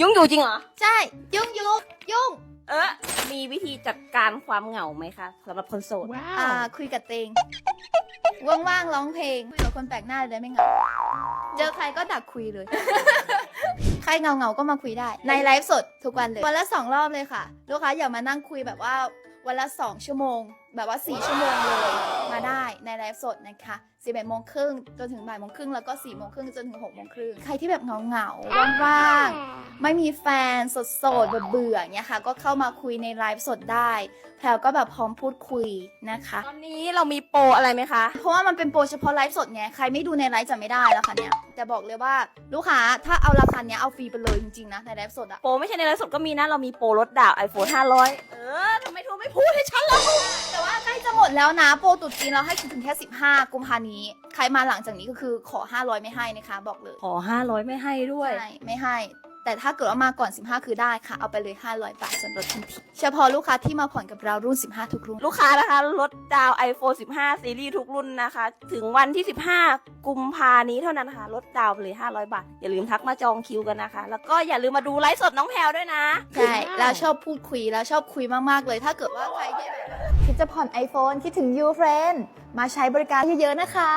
ยุ่งอยู่จริงเหรอ ใช่ ยุ่งยุ่งยุ่งเออมีวิธีจัดการความเหงาไหมคะสำหรับคนโสด อ่า คุยกับเตงว่างๆร้องเพลงคุยกับคนแปลกหน้าเลยได้ไม่เหงา เจอใครก็ดักคุยเลย ใครเงาเงาๆก็มาคุยได้ ในไลฟ์สดทุกวันเลย วันละสองรอบเลยค่ะ ลูกค้าอย่ามานั่งคุยแบบว่า วันละสองชั่วโมง แบบว่าสี่ชั่วโมงเลยมาได้ในไลฟ์สดนะคะสิบเอ็ดโมงครึ่งจนถึงบ่ายโมงครึ่งแล้วก็สี่โมงครึ่งจนถึงหกโมงครึ่งใครที่แบบเงาเงาๆว่างๆไม่มีแฟนสดสดๆเบื่อๆอย่างเงี้ยค่ะ ก็เข้ามาคุยในไลฟ์สดได้แพลวก็แบบพร้อมพูดคุยนะคะ ตอนนี้เรามีโปรอะไรไหมคะ เพราะว่ามันเป็นโปรเฉพาะไลฟ์สดไงใครไม่ดูในไลฟ์จะไม่ได้แล้วค่ะเนี่ยแต่บอกเลยว่าลูกค้าถ้าเอาราคาเนี้ยเอาฟรีไปเลยจริงๆนะในไลฟ์สดอะโปรไม่ใช่ในไลฟ์สดก็มีนะเรามีโปรลดดาว iPhone 500เออทำ ไมเธอไม่พูดให้ฉันล่ะแต่ว่าใกล้จะหมดแล้วนะโปรตุดจีนเราให้ถึงแค่ 15 กุมภานี้ ใครมาหลังจากนี้ก็คือขอ 500 ไม่ให้นะคะ บอกเลย ขอ 500 ไม่ให้ด้วย ใช่ ไม่ให้ แต่ถ้าเกิดว่ามาก่อน 15 คือได้ค่ะ เอาไปเลย 500 บาทส่วนลดทันที เฉพาะลูกค้าที่มาผ่อนกับเรารุ่น 15 ทุกรุ่น ลูกค้านะคะลดดาว iPhone 15 ซีรีส์ทุกรุ่นนะคะ ถึงวันที่ 15 กุมภานี้เท่านั้นนะคะลดดาวไปเลย 500 บาท อย่าลืมทักมาจองคิวกันนะคะ แล้วก็อย่าลืมมาดูไลฟ์สดน้องแพลวด้วยนะ ใช่แล้วชอบพูดคุยแล้วชอบคุยมากๆเลย ถ้าเกิดว่าใครที่คิดจะผ่อน iPhone คิดถึง You Friend มาใช้บริการเยอะๆนะคะ